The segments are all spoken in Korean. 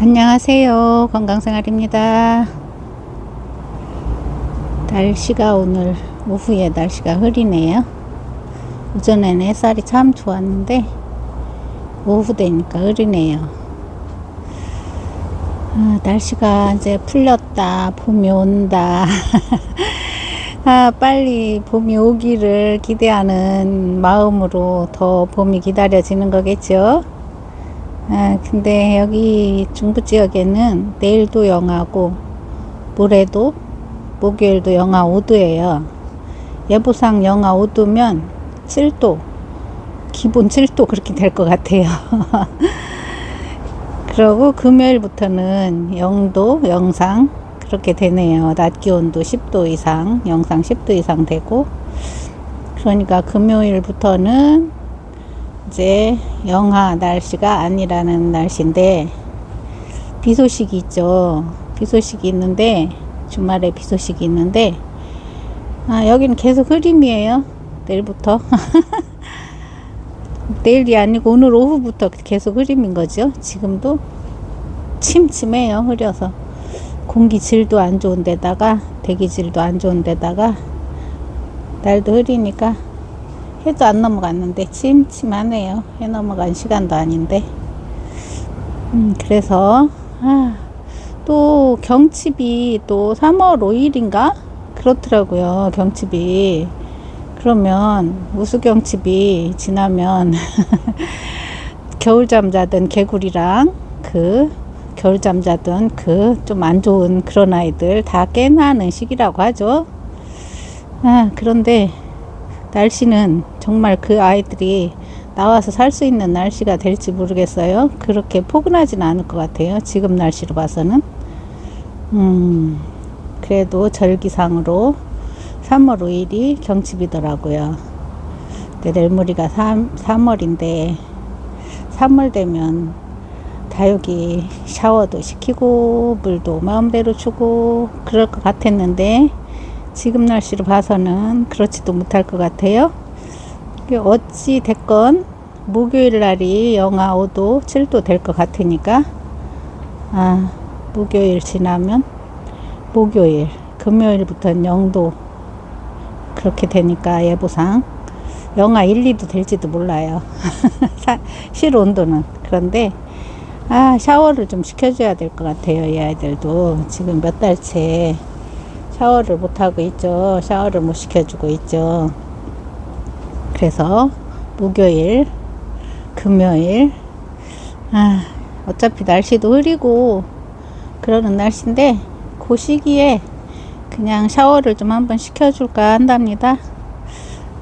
안녕하세요. 건강생활입니다. 날씨가 오늘 오후에 날씨가 흐리네요. 오전에는 햇살이 참 좋았는데 오후 되니까 흐리네요. 아, 날씨가 이제 풀렸다. 봄이 온다. 아, 빨리 봄이 오기를 기대하는 마음으로 더 봄이 기다려지는 거겠죠. 아, 근데 여기 중부 지역에는 내일도 영하고 모레도 목요일도 영하 5도예요. 예보상 영하 5도면 7도, 기본 7도 그렇게 될 것 같아요. 그러고 금요일부터는 0도, 영상 그렇게 되네요. 낮 기온도 10도 이상, 영상 10도 이상 되고 그러니까 금요일부터는 이제 영하 날씨가 아니라는 날씨인데 비 소식이 있죠. 비 소식이 있는데 주말에 비 소식이 있는데 아, 여기는 계속 흐림이에요. 내일부터. 내일이 아니고 오늘 오후부터 계속 흐림인 거죠. 지금도 침침해요. 흐려서. 공기 질도 안 좋은 데다가 대기 질도 안 좋은 데다가 날도 흐리니까 해도 안 넘어갔는데 침침하네요. 해 넘어간 시간도 아닌데. 음, 그래서 아, 또 경칩이 또 3월 5일인가 그렇더라고요. 경칩이 그러면 우수경칩이 지나면 겨울잠 자던 개구리랑 그 겨울잠 자던 그 좀 안 좋은 그런 아이들 다 깨나는 시기라고 하죠. 아, 그런데 날씨는 정말 그 아이들이 나와서 살 수 있는 날씨가 될지 모르겠어요. 그렇게 포근하지는 않을 것 같아요. 지금 날씨로 봐서는. 음, 그래도 절기상으로 3월 5일이 경칩이더라고요. 3, 3월인데 3월 되면 다육이 샤워도 시키고 물도 마음대로 주고 그럴 것 같았는데 지금 날씨로 봐서는 그렇지도 못할 것 같아요. 어찌 됐건 목요일 날이 영하 5도, 7도 될 것 같으니까 아 목요일 지나면 목요일, 금요일부터는 0도 그렇게 되니까 예보상 영하 1, 2도 될지도 몰라요. 실 온도는 그런데 아 샤워를 좀 시켜줘야 될 것 같아요. 이 아이들도 지금 몇 달째 샤워를 못하고 있죠. 샤워를 못 시켜주고 있죠. 그래서 목요일, 금요일, 아, 어차피 날씨도 흐리고 그러는 날씨인데 그 시기에 그냥 샤워를 좀 한번 시켜줄까 한답니다.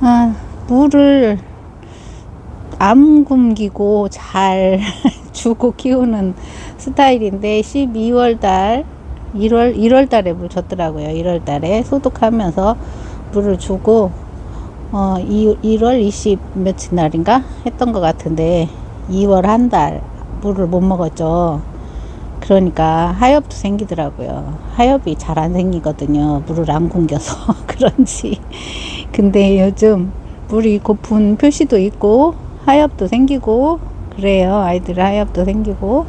아, 물을 안 굶기고 잘 주고 키우는 스타일인데 12월 달 1월 1월 달에 물 줬더라고요. 1월 달에 소독하면서 물을 주고 어 2, 1월 20 며칠 날인가 했던 것 같은데 2월 한 달 물을 못 먹었죠. 그러니까 하엽도 생기더라고요. 하엽이 잘 안 생기거든요. 물을 안 굶겨서 그런지. 근데 요즘 물이 고픈 표시도 있고 하엽도 생기고 그래요. 아이들 하엽도 생기고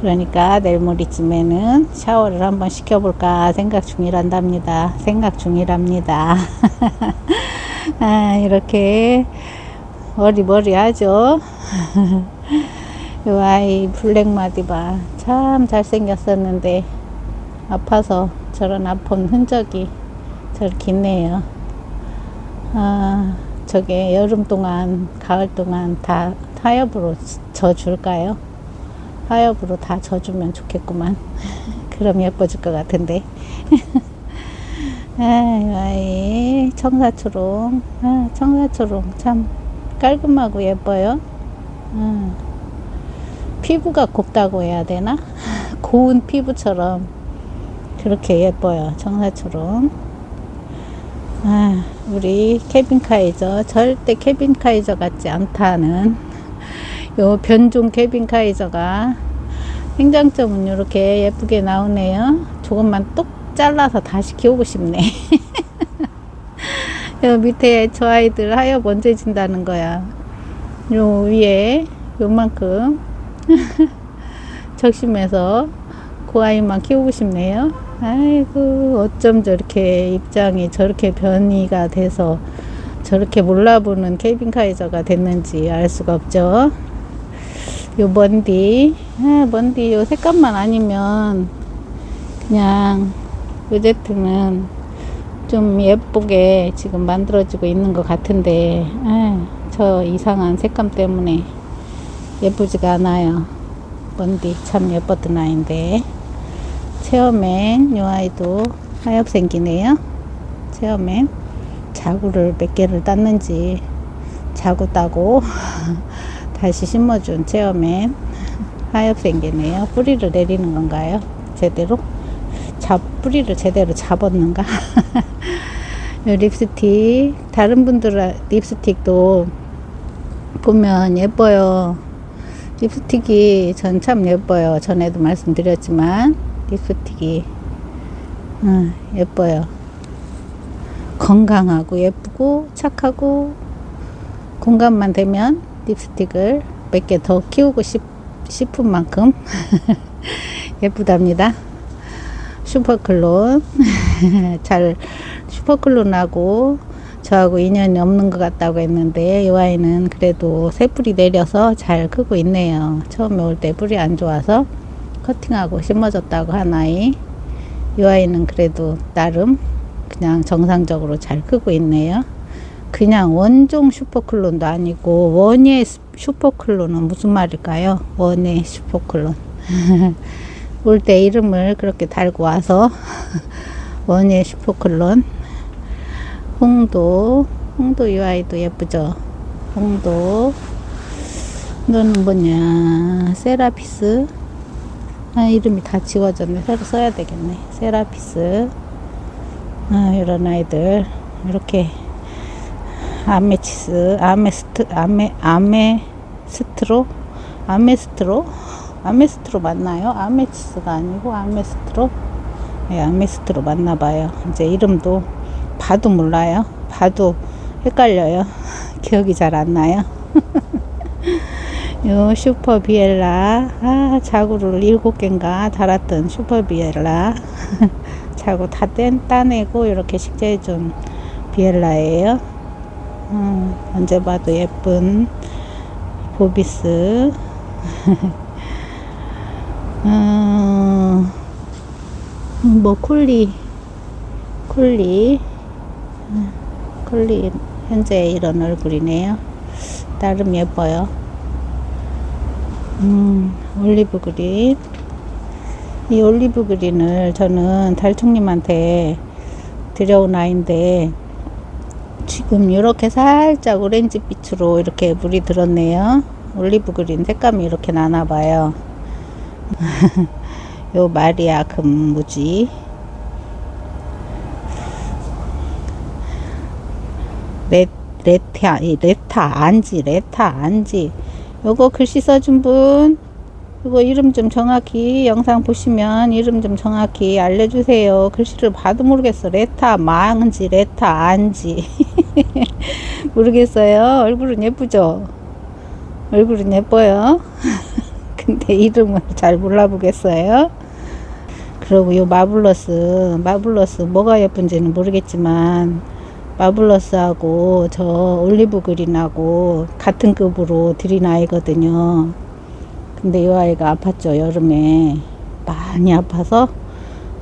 그러니까 내일 모레쯤에는 샤워를 한번 시켜볼까 생각 중이란답니다. 생각 중이랍니다. 아, 이렇게 머리머리 하죠. 이 아이 블랙마디바 참 잘생겼었는데 아파서 저런 아픈 흔적이 저렇게 있네요. 아, 저게 여름 동안, 가을 동안 다 타협으로 져줄까요? 하엽으로 다 져주면 좋겠구만. 그럼 예뻐질 것 같은데. 아이, 아이, 청사초롱. 아, 청사초롱. 참 깔끔하고 예뻐요. 아, 피부가 곱다고 해야 되나? 고운 피부처럼 그렇게 예뻐요. 청사초롱. 아, 우리 케빈 카이저. 절대 케빈 카이저 같지 않다는 요 변종 케빈 카이저가 생장점은 이렇게 예쁘게 나오네요. 조금만 똑 잘라서 다시 키우고 싶네. 요 밑에 저 아이들 하여 먼저 진다는 거야. 요 위에 요만큼 적심해서 그 아이만 키우고 싶네요. 아이고 어쩜 저렇게 입장이 저렇게 변이가 돼서 저렇게 몰라보는 케이빈 카이저가 됐는지 알 수가 없죠. 요 먼디, 아, 먼디 요 색감만 아니면 그냥 요제트는 좀 예쁘게 지금 만들어지고 있는 것 같은데 아, 저 이상한 색감 때문에 예쁘지가 않아요. 먼디 참 예뻤던 아이인데 체어맨 요 아이도 하얗 생기네요. 체어맨 자구를 몇 개를 땄는지 자구 따고 다시 심어준 체어맨 하얗 생기네요. 뿌리를 내리는 건가요? 제대로? 잡 뿌리를 제대로 잡았는가? 요 립스틱 다른 분들 립스틱도 보면 예뻐요. 립스틱이 전 참 예뻐요. 전에도 말씀드렸지만 립스틱이 음, 예뻐요. 건강하고 예쁘고 착하고 공간만 되면 립스틱을 몇 개 더 키우고 싶, 싶은 만큼 예쁘답니다. 슈퍼클론 잘 슈퍼클론하고 저하고 인연이 없는 것 같다고 했는데 이 아이는 그래도 새 뿌리 내려서 잘 크고 있네요. 처음에 올 때 뿌리 안 좋아서 커팅하고 심어졌다고 한 아이. 이 아이는 그래도 나름 그냥 정상적으로 잘 크고 있네요. 그냥 원종 슈퍼클론도 아니고 원예 슈퍼클론은 무슨 말일까요? 원예 슈퍼클론. 올 때 이름을 그렇게 달고 와서 원예 슈퍼클론. 홍도 홍도 이 아이도 예쁘죠. 홍도 너는 뭐냐 세라피스 아 이름이 다 지워졌네 새로 써야 되겠네 세라피스 아 이런 아이들 이렇게 아메치스 아메스트 아메 아메스트로? 아메스트로? 아메스트로 맞나요? 아메치스가 아니고 아메스트로? 네, 아메스트로 맞나 봐요. 이제 이름도 봐도 몰라요. 봐도 헷갈려요. 기억이 잘 안 나요. 요 슈퍼 비엘라. 아 자구를 일곱 개인가 달았던 슈퍼 비엘라. 자구 다 뗀, 따내고 이렇게 식재해 준 비엘라예요 음, 언제 봐도 예쁜 보비스. 음, 뭐 콜리 콜리 음, 콜리 현재 이런 얼굴이네요. 나름 예뻐요. 음, 올리브 그린. 이 올리브 그린을 저는 달총님한테 드려온 아이인데, 지금 이렇게 살짝 오렌지 빛으로 이렇게 물이 들었네요. 올리브 그린 색감이 이렇게 나나봐요. 요 마리아 금무지. 레, 레타, 이 레타, 안지, 레타, 안지. 요거 글씨 써준 분, 이거 이름 좀 정확히 영상 보시면 이름 좀 정확히 알려주세요. 글씨를 봐도 모르겠어. 레타 망지, 레타 안지. 모르겠어요. 얼굴은 예쁘죠? 얼굴은 예뻐요. 근데 이름을 잘 몰라보겠어요. 그리고 요 마블러스, 마블러스 뭐가 예쁜지는 모르겠지만, 마블러스하고 저 올리브 그린하고 같은 급으로 들인 아이거든요. 근데 이 아이가 아팠죠, 여름에. 많이 아파서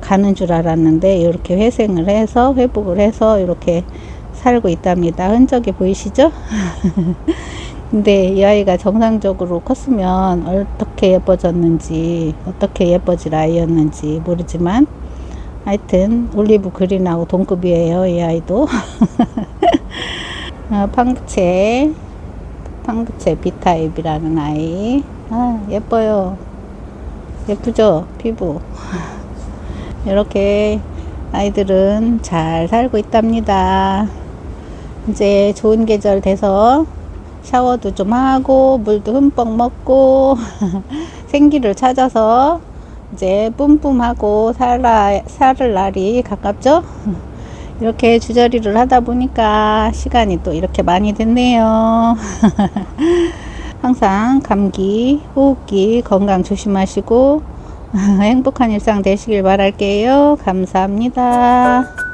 가는 줄 알았는데, 이렇게 회생을 해서, 회복을 해서, 이렇게 살고 있답니다. 흔적이 보이시죠? 근데 이 아이가 정상적으로 컸으면 어떻게 예뻐졌는지, 어떻게 예뻐질 아이였는지 모르지만, 하여튼 올리브 그린하고 동급이에요 이 아이도. 어, 팡부체. 팡부체 B타입이라는 아이. 아 예뻐요. 예쁘죠? 피부. 이렇게 아이들은 잘 살고 있답니다 이제 좋은 계절 돼서 샤워도 좀 하고 물도 흠뻑 먹고 생기를 찾아서 이제 뿜뿜하고 살아, 살을 날이 가깝죠? 이렇게 주저리를 하다 보니까 시간이 또 이렇게 많이 됐네요. 항상 감기, 호흡기 건강 조심하시고 행복한 일상 되시길 바랄게요. 감사합니다.